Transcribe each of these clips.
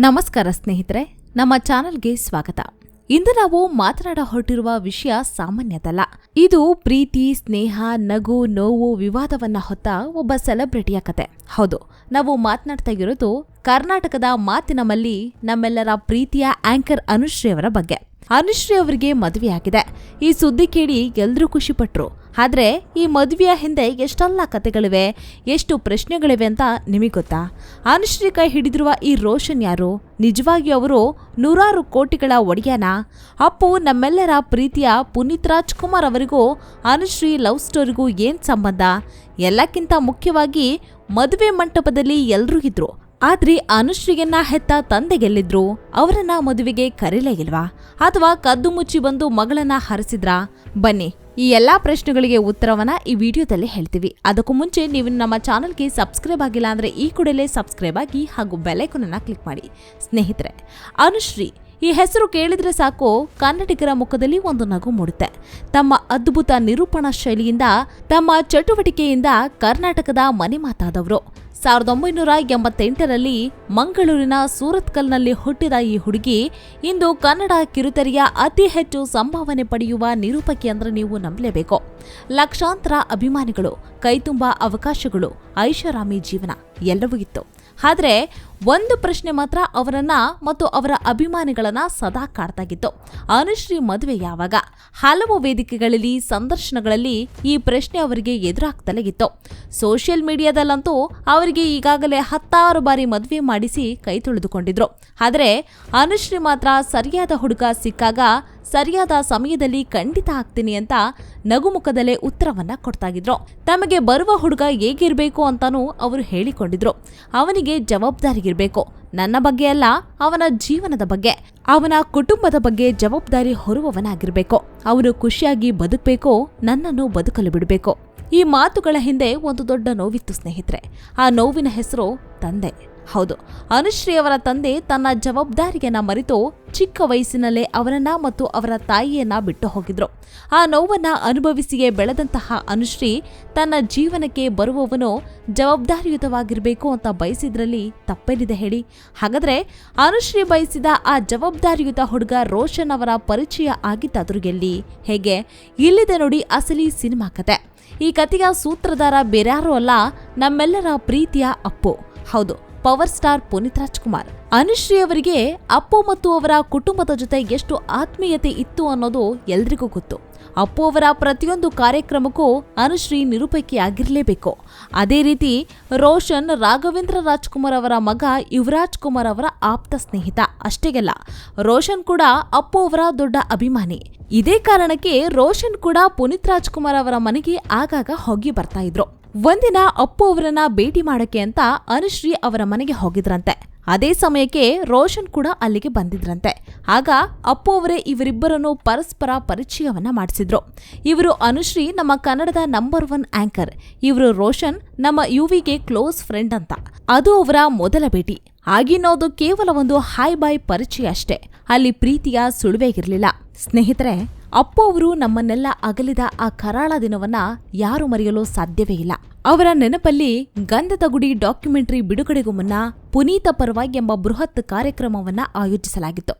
ನಮಸ್ಕಾರ ಸ್ನೇಹಿತರೆ, ನಮ್ಮ ಚಾನೆಲ್ಗೆ ಸ್ವಾಗತ. ಇಂದು ನಾವು ಮಾತನಾಡ ಹೊರಟಿರುವ ವಿಷಯ ಸಾಮಾನ್ಯದಲ್ಲ. ಇದು ಪ್ರೀತಿ, ಸ್ನೇಹ, ನಗು, ನೋವು, ವಿವಾದವನ್ನ ಹೊತ್ತ ಒಬ್ಬ ಸೆಲೆಬ್ರಿಟಿಯ ಕತೆ. ಹೌದು, ನಾವು ಮಾತನಾಡ್ತಾ ಇರೋದು ಕರ್ನಾಟಕದ ಮಾತಿನ ಮಲ್ಲಿ ನಮ್ಮೆಲ್ಲರ ಪ್ರೀತಿಯ ಆಂಕರ್ ಅನುಶ್ರೀ ಅವರ ಬಗ್ಗೆ. ಅನುಶ್ರೀ ಅವರಿಗೆ ಮದುವೆಯಾಗಿದೆ. ಈ ಸುದ್ದಿ ಕೇಳಿ ಎಲ್ಲರೂ ಖುಷಿಪಟ್ರು. ಆದ್ರೆ ಈ ಮದುವೆಯ ಹಿಂದೆ ಎಷ್ಟೆಲ್ಲ ಕತೆಗಳಿವೆ, ಎಷ್ಟು ಪ್ರಶ್ನೆಗಳಿವೆ ಅಂತ ನಿಮಗೆ ಗೊತ್ತಾ? ಅನುಶ್ರೀ ಕೈ ಹಿಡಿದಿರುವ ಈ ರೋಷನ್ ಯಾರು? ನಿಜವಾಗಿ ಅವರು ನೂರಾರು ಕೋಟಿಗಳ ಒಡೆಯನ? ಅಪ್ಪು ನಮ್ಮೆಲ್ಲರ ಪ್ರೀತಿಯ ಪುನೀತ್ ರಾಜ್ಕುಮಾರ್ ಅವರಿಗೂ, ಅನುಶ್ರೀ ಲವ್ ಸ್ಟೋರಿಗೂ ಏನು ಸಂಬಂಧ? ಎಲ್ಲಕ್ಕಿಂತ ಮುಖ್ಯವಾಗಿ ಮದುವೆ ಮಂಟಪದಲ್ಲಿ ಎಲ್ಲರೂ ಇದ್ರು. ಆದ್ರೆ ಅನುಶ್ರೀಯನ್ನ ಹೆತ್ತ ತಂದೆ ಗೆಲ್ಲಿದ್ರು ಅವರನ್ನ ಮದುವೆಗೆ ಕರೀಲೇ ಇಲ್ವಾ? ಅಥವಾ ಕದ್ದು ಮುಚ್ಚಿ ಬಂದು ಮಗಳನ್ನ ಹರಿಸಿದ್ರಾ? ಬನ್ನಿ ಈ ಎಲ್ಲಾ ಪ್ರಶ್ನೆಗಳಿಗೆ ಉತ್ತರವನ್ನ ಈ ವಿಡಿಯೋದಲ್ಲಿ ಹೇಳ್ತೀವಿ. ಅದಕ್ಕೂ ಮುಂಚೆ ನೀವು ನಮ್ಮ ಚಾನಲ್ಗೆ ಸಬ್ಸ್ಕ್ರೈಬ್ ಆಗಿಲ್ಲ ಅಂದ್ರೆ ಈ ಕೂಡಲೇ ಸಬ್ಸ್ಕ್ರೈಬ್ ಆಗಿ ಹಾಗೂ ಬೆಲೈಕನ್ನ ಕ್ಲಿಕ್ ಮಾಡಿ. ಸ್ನೇಹಿತರೆ, ಅನುಶ್ರೀ, ಈ ಹೆಸರು ಕೇಳಿದ್ರೆ ಸಾಕು, ಕನ್ನಡಿಗರ ಮುಖದಲ್ಲಿ ಒಂದು ನಗು ಮೂಡುತ್ತೆ. ತಮ್ಮ ಅದ್ಭುತ ನಿರೂಪಣಾ ಶೈಲಿಯಿಂದ, ತಮ್ಮ ಚಟುವಟಿಕೆಯಿಂದ ಕರ್ನಾಟಕದ ಮನೆ ಮಾತಾದವರು. ಸಾವಿರದ ಒಂಬೈನೂರ ಎಂಬತ್ತೆಂಟರಲ್ಲಿ ಮಂಗಳೂರಿನ ಸೂರತ್ಕಲ್ನಲ್ಲಿ ಹುಟ್ಟಿದ ಈ ಹುಡುಗಿ, ಇಂದು ಕನ್ನಡ ಕಿರುತೆರೆಯ ಅತಿ ಹೆಚ್ಚು ಸಂಭಾವನೆ ಪಡೆಯುವ ನಿರೂಪಕಿ ಅಂದ್ರೆ ನೀವು ನಂಬಲೇಬೇಕು. ಲಕ್ಷಾಂತರ ಅಭಿಮಾನಿಗಳು, ಕೈತುಂಬ ಅವಕಾಶಗಳು, ಐಷಾರಾಮಿ ಜೀವನ, ಎಲ್ಲವೂ ಇತ್ತು. ಆದ್ರೆ ಒಂದು ಪ್ರಶ್ನೆ ಮಾತ್ರ ಅವರನ್ನ ಮತ್ತು ಅವರ ಅಭಿಮಾನಿಗಳನ್ನ ಸದಾ ಕಾಡ್ತಾಗಿತ್ತು. ಅನುಶ್ರೀ ಮದುವೆ ಯಾವಾಗ? ಹಲವು ವೇದಿಕೆಗಳಲ್ಲಿ, ಸಂದರ್ಶನಗಳಲ್ಲಿ ಈ ಪ್ರಶ್ನೆ ಅವರಿಗೆ ಎದುರಾಗ್ತಲೇ ಇತ್ತು. ಸೋಷಿಯಲ್ ಮೀಡಿಯಾದಲ್ಲಂತೂ ಅವರಿಗೆ ಈಗಾಗಲೇ ಹತ್ತಾರು ಬಾರಿ ಮದುವೆ ಮಾಡಿಸಿ ಕೈ ತೊಳೆದುಕೊಂಡಿದ್ರು. ಆದರೆ ಅನುಶ್ರೀ ಮಾತ್ರ ಸರಿಯಾದ ಹುಡುಗ ಸಿಕ್ಕಾಗ ಸರಿಯಾದ ಸಮಯದಲ್ಲಿ ಖಂಡಿತ ಆಗ್ತೀನಿ ಅಂತ ನಗುಮುಖದಲ್ಲೇ ಉತ್ತರವನ್ನ ಕೊಡ್ತಾಗಿದ್ರು. ತಮಗೆ ಬರುವ ಹುಡುಗ ಹೇಗಿರಬೇಕು ಅಂತಾನೂ ಅವರು ಹೇಳಿಕೊಂಡಿದ್ರು. ಅವನಿಗೆ ಜವಾಬ್ದಾರಿಗಿರ್ಬೇಕು ನನ್ನ ಬಗ್ಗೆ ಅಲ್ಲ, ಅವನ ಜೀವನದ ಬಗ್ಗೆ. ಅವನ ಕುಟುಂಬದ ಬಗ್ಗೆ ಜವಾಬ್ದಾರಿ ಹೊರುವವನಾಗಿರ್ಬೇಕು. ಅವನು ಖುಷಿಯಾಗಿ ಬದುಕಬೇಕು, ನನ್ನನ್ನು ಬದುಕಲು ಬಿಡಬೇಕು. ಈ ಮಾತುಗಳ ಹಿಂದೆ ಒಂದು ದೊಡ್ಡ ನೋವಿತ್ತು ಸ್ನೇಹಿತರೆ. ಆ ನೋವಿನ ಹೆಸರು ತಂದೆ. ಹೌದು, ಅನುಶ್ರೀ ಅವರ ತಂದೆ ತನ್ನ ಜವಾಬ್ದಾರಿಯನ್ನ ಮರೆತು ಚಿಕ್ಕ ವಯಸ್ಸಿನಲ್ಲೇ ಅವರನ್ನ ಮತ್ತು ಅವರ ತಾಯಿಯನ್ನ ಬಿಟ್ಟು ಹೋಗಿದ್ರು. ಆ ನೋವನ್ನ ಅನುಭವಿಸಿಯೇ ಬೆಳೆದಂತಹ ಅನುಶ್ರೀ ತನ್ನ ಜೀವನಕ್ಕೆ ಬರುವವನು ಜವಾಬ್ದಾರಿಯುತವಾಗಿರಬೇಕು ಅಂತ ಬಯಸಿದ್ರಲ್ಲಿ ತಪ್ಪೇನಿದೆ ಹೇಳಿ. ಹಾಗಾದ್ರೆ ಅನುಶ್ರೀ ಬಯಸಿದ ಆ ಜವಾಬ್ದಾರಿಯುತ ಹುಡುಗ ರೋಷನ್ ಅವರ ಪರಿಚಯ ಆಗಿತ್ತು ಎಲ್ಲಿ ಹೇಗೆ? ಇಲ್ಲಿದೆ ನೋಡಿ ಅಸಲಿ ಸಿನಿಮಾ ಕತೆ. ಈ ಕಥೆಯ ಸೂತ್ರಧಾರ ಬೇರ್ಯಾರು ಅಲ್ಲ, ನಮ್ಮೆಲ್ಲರ ಪ್ರೀತಿಯ ಅಪ್ಪು. ಹೌದು, ಪವರ್ ಸ್ಟಾರ್ ಪುನೀತ್ ರಾಜ್ಕುಮಾರ್. ಅನುಶ್ರೀ ಅವರಿಗೆ ಅಪ್ಪು ಮತ್ತು ಅವರ ಕುಟುಂಬದ ಜೊತೆ ಎಷ್ಟು ಆತ್ಮೀಯತೆ ಇತ್ತು ಅನ್ನೋದು ಎಲ್ರಿಗೂ ಗೊತ್ತು. ಅಪ್ಪು ಅವರ ಪ್ರತಿಯೊಂದು ಕಾರ್ಯಕ್ರಮಕ್ಕೂ ಅನುಶ್ರೀ ನಿರೂಪಕಿಯಾಗಿರಲೇಬೇಕು. ಅದೇ ರೀತಿ, ರೋಷನ್ ರಾಘವೇಂದ್ರ ರಾಜ್ಕುಮಾರ್ ಅವರ ಮಗ ಯುವರಾಜ್ ಕುಮಾರ್ ಅವರ ಆಪ್ತ ಸ್ನೇಹಿತ. ಅಷ್ಟೇಗೆಲ್ಲ ರೋಷನ್ ಕೂಡ ಅಪ್ಪು ಅವರ ದೊಡ್ಡ ಅಭಿಮಾನಿ. ಇದೇ ಕಾರಣಕ್ಕೆ ರೋಷನ್ ಕೂಡ ಪುನೀತ್ ರಾಜ್ಕುಮಾರ್ ಅವರ ಮನೆಗೆ ಆಗಾಗ ಹೋಗಿ ಬರ್ತಾ ಇದ್ರು. ಒಂದಿನ ಅಪ್ಪು ಅವರನ್ನ ಭೇಟಿ ಮಾಡಕ್ಕೆ ಅಂತ ಅನುಶ್ರೀ ಅವರ ಮನೆಗೆ ಹೋಗಿದ್ರಂತೆ. ಅದೇ ಸಮಯಕ್ಕೆ ರೋಷನ್ ಕೂಡ ಅಲ್ಲಿಗೆ ಬಂದಿದ್ರಂತೆ. ಆಗ ಅಪ್ಪು ಅವರೇ ಇವರಿಬ್ಬರನ್ನು ಪರಸ್ಪರ ಪರಿಚಯವನ್ನ ಮಾಡಿಸಿದ್ರು. ಇವರು ಅನುಶ್ರೀ ನಮ್ಮ ಕನ್ನಡದ ನಂಬರ್ ಒನ್ ಆಂಕರ್ ಇವರು ರೋಷನ್ ನಮ್ಮ ಯುವಿಗೆ ಕ್ಲೋಸ್ ಫ್ರೆಂಡ್ ಅಂತ. ಅದು ಅವರ ಮೊದಲ ಭೇಟಿ. ಆಗಿನೋದು ಕೇವಲ ಒಂದು ಹಾಯ್ ಬಾಯ್ ಪರಿಚಯ ಅಷ್ಟೇ. ಅಲ್ಲಿ ಪ್ರೀತಿಯ ಸುಳುವೆ ಇರಲಿಲ್ಲ. ಸ್ನೇಹಿತರೆ, ಅಪ್ಪು ಅವರು ನಮ್ಮನ್ನೆಲ್ಲ ಅಗಲಿದ ಆ ಕರಾಳ ದಿನವನ್ನ ಯಾರು ಮರೆಯಲು ಸಾಧ್ಯವೇ ಇಲ್ಲ. ಅವರ ನೆನಪಲ್ಲಿ ಗಂಧದ ಗುಡಿ ಡಾಕ್ಯುಮೆಂಟರಿ ಬಿಡುಗಡೆಗೂ ಮುನ್ನ ಪುನೀತ ಪರವಾಗಿ ಎಂಬ ಬೃಹತ್ ಕಾರ್ಯಕ್ರಮವನ್ನ ಆಯೋಜಿಸಲಾಗಿತ್ತು.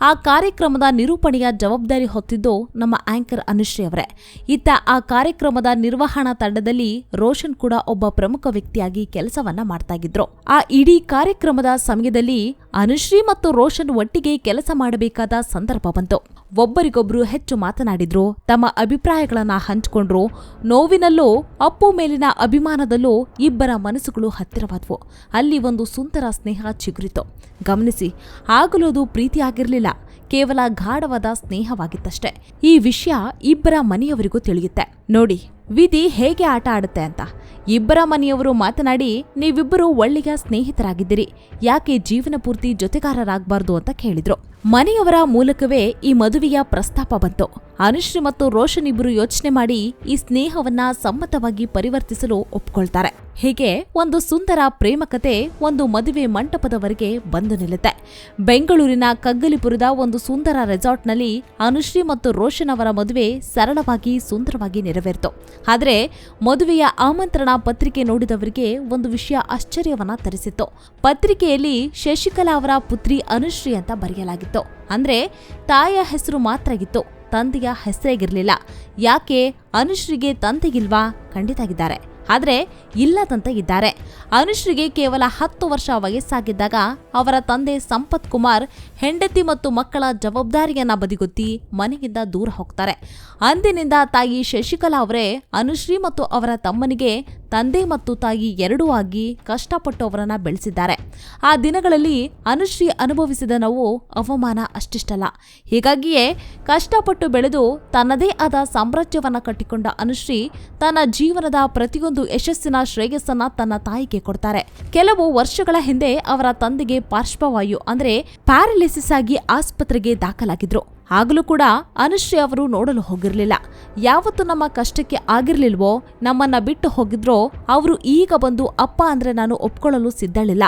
ಆ ಕಾರ್ಯಕ್ರಮದ ನಿರೂಪಣೆಯ ಜವಾಬ್ದಾರಿ ಹೊತ್ತಿದ್ದು ನಮ್ಮ ಆಂಕರ್ ಅನುಶ್ರೀ ಅವರೇ. ಇತ್ತ ಆ ಕಾರ್ಯಕ್ರಮದ ನಿರ್ವಹಣಾ ತಂಡದಲ್ಲಿ ರೋಷನ್ ಕೂಡ ಒಬ್ಬ ಪ್ರಮುಖ ವ್ಯಕ್ತಿಯಾಗಿ ಕೆಲಸವನ್ನ ಮಾಡ್ತಾಗಿದ್ರು ಆ ಇಡೀ ಕಾರ್ಯಕ್ರಮದ ಸಮಯದಲ್ಲಿ ಅನುಶ್ರೀ ಮತ್ತು ರೋಷನ್ ಒಟ್ಟಿಗೆ ಕೆಲಸ ಮಾಡಬೇಕಾದ ಸಂದರ್ಭ ಬಂತು. ಒಬ್ಬರಿಗೊಬ್ರು ಹೆಚ್ಚು ಮಾತನಾಡಿದ್ರು, ತಮ್ಮ ಅಭಿಪ್ರಾಯಗಳನ್ನ ಹಂಚಿಕೊಂಡ್ರು, ನೋವಿನಲ್ಲೂ ಅಪ್ಪು ಮೇಲಿನ ಅಭಿಮಾನದಲ್ಲೂ ಇಬ್ಬರ ಮನಸ್ಸುಗಳು ಹತ್ತಿರವಾದವು. ಅಲ್ಲಿ ಒಂದು ಸುಂದರ ಸ್ನೇಹ ಚಿಗುರಿತು. ಗಮನಿಸಿ, ಆಗಲೂ ಪ್ರೀತಿಯಾಗಿರಲಿಲ್ಲ ಪ್ರೀತಿಯಾಗಿರ್ಲಿಲ್ಲ. ಕೇವಲ ಗಾಢವಾದ ಸ್ನೇಹವಾಗಿತ್ತಷ್ಟೇ. ಈ ವಿಷಯ ಇಬ್ಬರ ಮನೆಯವರಿಗೂ ತಿಳಿಯುತ್ತೆ. ನೋಡಿ, ವಿಧಿ ಹೇಗೆ ಆಟ ಆಡುತ್ತೆ ಅಂತ. ಇಬ್ಬರ ಮನೆಯವರು ಮಾತನಾಡಿ, ನೀವಿಬ್ಬರು ಒಳ್ಳೆಯ ಸ್ನೇಹಿತರಾಗಿದ್ದೀರಿ. ಯಾಕೆ ಜೀವನ ಪೂರ್ತಿ ಜೊತೆಗಾರರಾಗಬಾರ್ದು ಅಂತ ಕೇಳಿದ್ರು. ಮನೆಯವರ ಮೂಲಕವೇ ಈ ಮದುವೆಯ ಪ್ರಸ್ತಾಪ ಬಂತು. ಅನುಶ್ರೀ ಮತ್ತು ರೋಷನ್ ಇಬ್ಬರು ಯೋಚನೆ ಮಾಡಿ ಈ ಸ್ನೇಹವನ್ನ ಸಮ್ಮತವಾಗಿ ಪರಿವರ್ತಿಸಲು ಒಪ್ಕೊಳ್ತಾರೆ. ಹೀಗೆ ಒಂದು ಸುಂದರ ಪ್ರೇಮ ಕತೆ ಒಂದು ಮದುವೆ ಮಂಟಪದವರೆಗೆ ಬಂದು ನಿಲ್ಲುತ್ತೆ. ಬೆಂಗಳೂರಿನ ಕಗ್ಗಲಿಪುರದ ಒಂದು ಸುಂದರ ರೆಸಾರ್ಟ್ನಲ್ಲಿ ಅನುಶ್ರೀ ಮತ್ತು ರೋಷನ್ ಅವರ ಮದುವೆ ಸರಳವಾಗಿ ಸುಂದರವಾಗಿ ನೆರವೇರಿತು. ಆದರೆ ಮದುವೆಯ ಆಮಂತ್ರಣ ಪತ್ರಿಕೆ ನೋಡಿದವರಿಗೆ ಒಂದು ವಿಷಯ ಆಶ್ಚರ್ಯವನ್ನ ತರಿಸಿತ್ತು. ಪತ್ರಿಕೆಯಲ್ಲಿ ಶಶಿಕಲಾ ಅವರ ಪುತ್ರಿ ಅನುಶ್ರೀ ಅಂತ ಬರೆಯಲಾಗಿತ್ತು. ಅಂದ್ರೆ ತಾಯಿಯ ಹೆಸರು ಮಾತ್ರ ಇತ್ತು ತಂದೆಯ ಹೆಸರೇಗಿರ್ಲಿಲ್ಲ ಯಾಕೆ ಅನುಶ್ರೀಗೆ ತಂದೆಗಿಲ್ವಾ ಖಂಡಿತಾಗಿದ್ದಾರೆ ಆದ್ರೆ ಇಲ್ಲದಂತೆ ಇದ್ದಾರೆ. ಅನುಶ್ರೀಗೆ ಕೇವಲ ಹತ್ತು ವರ್ಷ ವಯಸ್ಸಾಗಿದ್ದಾಗ ಅವರ ತಂದೆ ಸಂಪತ್ ಕುಮಾರ್ ಹೆಂಡತಿ ಮತ್ತು ಮಕ್ಕಳ ಜವಾಬ್ದಾರಿಯನ್ನ ಬದಿಗೊತ್ತಿ ಮನೆಯಿಂದ ದೂರ ಹೋಗ್ತಾರೆ. ಅಂದಿನಿಂದ ತಾಯಿ ಶಶಿಕಲಾ ಅವರೇ ಅನುಶ್ರೀ ಮತ್ತು ಅವರ ತಮ್ಮನಿಗೆ ತಂದೆ ಮತ್ತು ತಾಯಿ ಎರಡೂ ಆಗಿ ಕಷ್ಟಪಟ್ಟು ಅವರನ್ನ ಬೆಳೆಸಿದ್ದಾರೆ. ಆ ದಿನಗಳಲ್ಲಿ ಅನುಶ್ರೀ ಅನುಭವಿಸಿದ ನೋವು ಅವಮಾನ ಅಷ್ಟಿಷ್ಟಲ್ಲ. ಹೀಗಾಗಿಯೇ ಕಷ್ಟಪಟ್ಟು ಬೆಳೆದು ತನ್ನದೇ ಆದ ಸಾಮ್ರಾಜ್ಯವನ್ನ ಕಟ್ಟಿಕೊಂಡ ಅನುಶ್ರೀ ತನ್ನ ಜೀವನದ ಪ್ರತಿಯೊಂದು ಯಶಸ್ಸಿನ ಶ್ರೇಯಸ್ಸನ್ನ ತನ್ನ ತಾಯಿಗೆ ಕೊಡ್ತಾರೆ. ಕೆಲವು ವರ್ಷಗಳ ಹಿಂದೆ ಅವರ ತಂದೆಗೆ ಪಾರ್ಶ್ವವಾಯು, ಅಂದ್ರೆ ಪ್ಯಾರಲಿಸಿಸ್ ಆಗಿ ಆಸ್ಪತ್ರೆಗೆ ದಾಖಲಾಗಿದ್ರು. ಆಗಲೂ ಕೂಡ ಅನುಶ್ರೀ ಅವರು ನೋಡಲು ಹೋಗಿರಲಿಲ್ಲ. ಯಾವತ್ತು ನಮ್ಮ ಕಷ್ಟಕ್ಕೆ ಆಗಿರಲಿಲ್ವೋ, ನಮ್ಮನ್ನ ಬಿಟ್ಟು ಹೋಗಿದ್ರೋ, ಅವರು ಈಗ ಬಂದು ಅಪ್ಪ ಅಂದ್ರೆ ನಾನು ಒಪ್ಕೊಳ್ಳಲು ಸಿದ್ಧಳಿಲ್ಲ.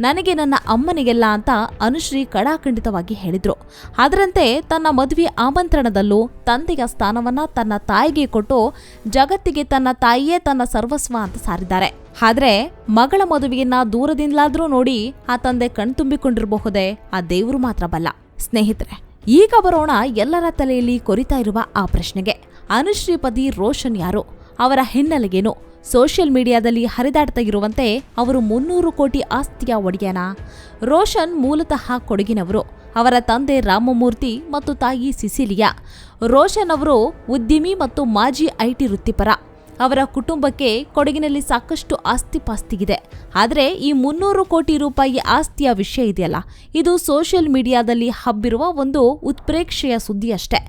ನನಗೆ ನನ್ನ ಅಮ್ಮನಿಗೆಲ್ಲ ಅಂತ ಅನುಶ್ರೀ ಕಡಾಖಂಡಿತವಾಗಿ ಹೇಳಿದ್ರು. ಅದರಂತೆ ತನ್ನ ಮದುವೆ ಆಮಂತ್ರಣದಲ್ಲೂ ತಂದೆಯ ಸ್ಥಾನವನ್ನ ತನ್ನ ತಾಯಿಗೆ ಕೊಟ್ಟು ಜಗತ್ತಿಗೆ ತನ್ನ ತಾಯಿಯೇ ತನ್ನ ಸರ್ವಸ್ವ ಅಂತ ಸಾರಿದ್ದಾರೆ. ಆದ್ರೆ ಮಗಳ ಮದುವೆಯನ್ನ ದೂರದಿಂದಲಾದ್ರೂ ನೋಡಿ ಆ ತಂದೆ ಕಣ್ತುಂಬಿಕೊಂಡಿರಬಹುದೇ, ಆ ದೇವರು ಮಾತ್ರ ಬಲ್ಲ. ಸ್ನೇಹಿತರೆ ಈಗ ಬರೋಣ ಎಲ್ಲರ ತಲೆಯಲ್ಲಿ ಕೊರಿತಾ ಇರುವ ಆ ಪ್ರಶ್ನೆಗೆ. ಅನುಶ್ರೀಪದಿ ರೋಷನ್ ಯಾರು? ಅವರ ಹಿನ್ನೆಲೆಗೇನು? ಸೋಷಿಯಲ್ ಮೀಡಿಯಾದಲ್ಲಿ ಹರಿದಾಡ್ತಾ ಇರುವಂತೆ ಅವರು ಮುನ್ನೂರು ಕೋಟಿ ಆಸ್ತಿಯ ಒಡೆಯನ? ರೋಷನ್ ಮೂಲತಃ ಕೊಡಗಿನವರು. ಅವರ ತಂದೆ ರಾಮಮೂರ್ತಿ ಮತ್ತು ತಾಯಿ ಸಿಸಿಲಿಯಾ. ರೋಷನ್ ಅವರು ಉದ್ಯಮಿ ಮತ್ತು ಮಾಜಿ ಐಟಿ ವೃತ್ತಿಪರ. ಅವರ ಕುಟುಂಬಕ್ಕೆ ಕೊಡಗಿನಲ್ಲಿ ಸಾಕಷ್ಟು ಆಸ್ತಿ ಪಾಸ್ತಿಗಿದೆ ಆದರೆ ಈ ಮುನ್ನೂರು ಕೋಟಿ ರೂಪಾಯಿ ಆಸ್ತಿಯ ವಿಷಯ ಇದೆಯಲ್ಲ? ಇದು ಸೋಷಿಯಲ್ ಮೀಡಿಯಾದಲ್ಲಿ ಹಬ್ಬಿರುವ ಒಂದು ಉತ್ಪ್ರೇಕ್ಷೆಯ ಸುದ್ದಿ ಅಷ್ಟೇ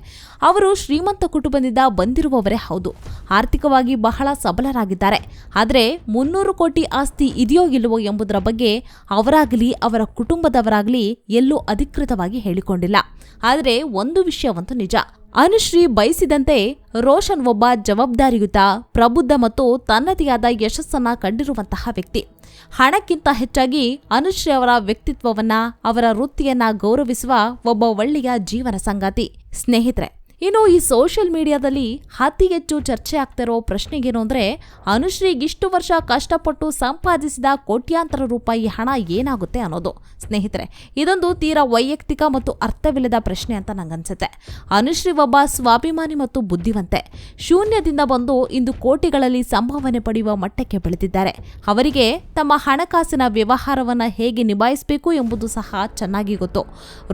ಅವರು ಶ್ರೀಮಂತ ಕುಟುಂಬದಿಂದ ಬಂದಿರುವವರೇ ಹೌದು. ಆರ್ಥಿಕವಾಗಿ ಬಹಳ ಸಬಲರಾಗಿದ್ದಾರೆ. ಆದರೆ ಮುನ್ನೂರು ಕೋಟಿ ಆಸ್ತಿ ಇದೆಯೋ ಇಲ್ಲವೋ ಎಂಬುದರ ಬಗ್ಗೆ ಅವರಾಗಲಿ, ಅವರ ಕುಟುಂಬದವರಾಗಲಿ ಎಲ್ಲೂ ಅಧಿಕೃತವಾಗಿ ಹೇಳಿಕೊಂಡಿಲ್ಲ. ಆದರೆ ಒಂದು ವಿಷಯವಂತೂ ನಿಜ. ಅನುಶ್ರೀ ಬಯಸಿದಂತೆ ರೋಷನ್ ಒಬ್ಬ ಜವಾಬ್ದಾರಿಯುತ, ಪ್ರಬುದ್ಧ ಮತ್ತು ತನ್ನದೇ ಆದ ಯಶಸ್ಸನ್ನ ಕಂಡಿರುವಂತಹ ವ್ಯಕ್ತಿ. ಹಣಕ್ಕಿಂತ ಹೆಚ್ಚಾಗಿ ಅನುಶ್ರೀ ಅವರ ವ್ಯಕ್ತಿತ್ವವನ್ನ, ಅವರ ವೃತ್ತಿಯನ್ನ ಗೌರವಿಸುವ ಒಬ್ಬ ಒಳ್ಳೆಯ ಜೀವನ ಸಂಗಾತಿ. ಸ್ನೇಹಿತರೆ ಇನ್ನು ಈ ಸೋಷಿಯಲ್ ಮೀಡಿಯಾದಲ್ಲಿ ಅತಿ ಹೆಚ್ಚು ಚರ್ಚೆ ಆಗ್ತಿರೋ ಪ್ರಶ್ನೆಗೇನು ಅಂದರೆ ಅನುಶ್ರೀಗಿಷ್ಟು ವರ್ಷ ಕಷ್ಟಪಟ್ಟು ಸಂಪಾದಿಸಿದ ಕೋಟ್ಯಾಂತರ ರೂಪಾಯಿ ಹಣ ಏನಾಗುತ್ತೆ ಅನ್ನೋದು. ಸ್ನೇಹಿತರೆ, ಇದೊಂದು ತೀರಾ ವೈಯಕ್ತಿಕ ಮತ್ತು ಅರ್ಥವಿಲ್ಲದ ಪ್ರಶ್ನೆ ಅಂತ ನಂಗನ್ಸುತ್ತೆ ಅನುಶ್ರೀ ಒಬ್ಬ ಸ್ವಾಭಿಮಾನಿ ಮತ್ತು ಬುದ್ಧಿವಂತೆ. ಶೂನ್ಯದಿಂದ ಬಂದು ಇಂದು ಕೋಟಿಗಳಲ್ಲಿ ಸಂಭಾವನೆ ಪಡೆಯುವ ಮಟ್ಟಕ್ಕೆ ಬೆಳೆದಿದ್ದಾರೆ. ಅವರಿಗೆ ತಮ್ಮ ಹಣಕಾಸಿನ ವ್ಯವಹಾರವನ್ನ ಹೇಗೆ ನಿಭಾಯಿಸಬೇಕು ಎಂಬುದು ಸಹ ಚೆನ್ನಾಗಿ ಗೊತ್ತು.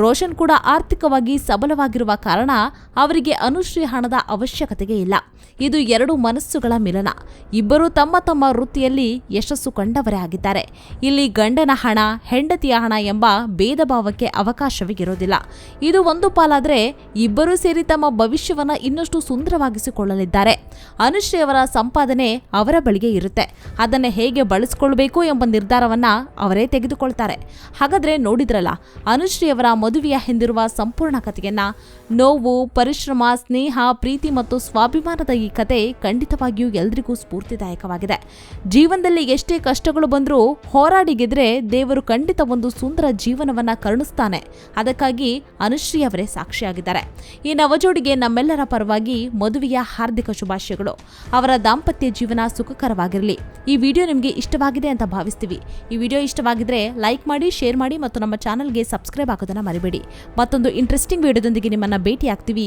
ರೋಷನ್ ಕೂಡ ಆರ್ಥಿಕವಾಗಿ ಸಬಲವಾಗಿರುವ ಕಾರಣ, ಅವರಿಗೆ ಅನುಶ್ರೀ ಹಣದ ಅವಶ್ಯಕತೆಗೆ ಇಲ್ಲ. ಇದು ಎರಡು ಮನಸ್ಸುಗಳ ಮಿಲನ. ಇಬ್ಬರು ತಮ್ಮ ತಮ್ಮ ವೃತ್ತಿಯಲ್ಲಿ ಯಶಸ್ಸು ಕಂಡವರೇ ಆಗಿದ್ದಾರೆ. ಇಲ್ಲಿ ಗಂಡನ ಹಣ, ಹೆಂಡತಿಯ ಹಣ ಎಂಬ ಭೇದ ಭಾವಕ್ಕೆ ಅವಕಾಶವೇ ಇರೋದಿಲ್ಲ. ಇದು ಒಂದು ಪಾಲಾದರೆ ಇಬ್ಬರೂ ಸೇರಿ ತಮ್ಮ ಭವಿಷ್ಯವನ್ನ ಇನ್ನಷ್ಟು ಸುಂದರವಾಗಿಸಿಕೊಳ್ಳಲಿದ್ದಾರೆ. ಅನುಶ್ರೀ ಅವರ ಸಂಪಾದನೆ ಅವರ ಬಳಿಗೆ ಇರುತ್ತೆ. ಅದನ್ನ ಹೇಗೆ ಬಳಸಿಕೊಳ್ಬೇಕು ಎಂಬ ನಿರ್ಧಾರವನ್ನ ಅವರೇ ತೆಗೆದುಕೊಳ್ತಾರೆ. ಹಾಗಾದ್ರೆ ನೋಡಿದ್ರಲ್ಲ, ಅನುಶ್ರೀ ಅವರ ಮದುವೆಯ ಹಿಂದಿರುವ ಸಂಪೂರ್ಣ ಕಥೆಯನ್ನ ನೋವು, ಪರಿಶ್ರಮ ಸ್ನೇಹ, ಪ್ರೀತಿ ಮತ್ತು ಸ್ವಾಭಿಮಾನದ ಈ ಕತೆ ಖಂಡಿತವಾಗಿಯೂ ಎಲ್ರಿಗೂ ಸ್ಫೂರ್ತಿದಾಯಕವಾಗಿದೆ. ಜೀವನದಲ್ಲಿ ಎಷ್ಟೇ ಕಷ್ಟಗಳು ಬಂದರೂ ಹೋರಾಡಿ ಗೆದ್ರೆ ದೇವರು ಖಂಡಿತ ಒಂದು ಸುಂದರ ಜೀವನವನ್ನ ಕರುಣಿಸ್ತಾನೆ. ಅದಕ್ಕಾಗಿ ಅನುಶ್ರೀ ಅವರೇ ಸಾಕ್ಷಿಯಾಗಿದ್ದಾರೆ. ಈ ನವಜೋಡಿಗೆ ನಮ್ಮೆಲ್ಲರ ಪರವಾಗಿ ಮದುವೆಯ ಹಾರ್ದಿಕ ಶುಭಾಶಯಗಳು. ಅವರ ದಾಂಪತ್ಯ ಜೀವನ ಸುಖಕರವಾಗಿರಲಿ. ಈ ವಿಡಿಯೋ ನಿಮಗೆ ಇಷ್ಟವಾಗಿದೆ ಅಂತ ಭಾವಿಸ್ತೀವಿ. ಈ ವಿಡಿಯೋ ಇಷ್ಟವಾಗಿದ್ರೆ ಲೈಕ್ ಮಾಡಿ, ಶೇರ್ ಮಾಡಿ ಮತ್ತು ನಮ್ಮ ಚಾನಲ್ಗೆ ಸಬ್ಸ್ಕ್ರೈಬ್ ಆಗೋದನ್ನು ಮರಿಬೇಡಿ. ಮತ್ತೊಂದು ಇಂಟ್ರೆಸ್ಟಿಂಗ್ ವಿಡಿಯೋದೊಂದಿಗೆ ನಿಮ್ಮನ್ನು ಭೇಟಿ ಆಗ್ತೀವಿ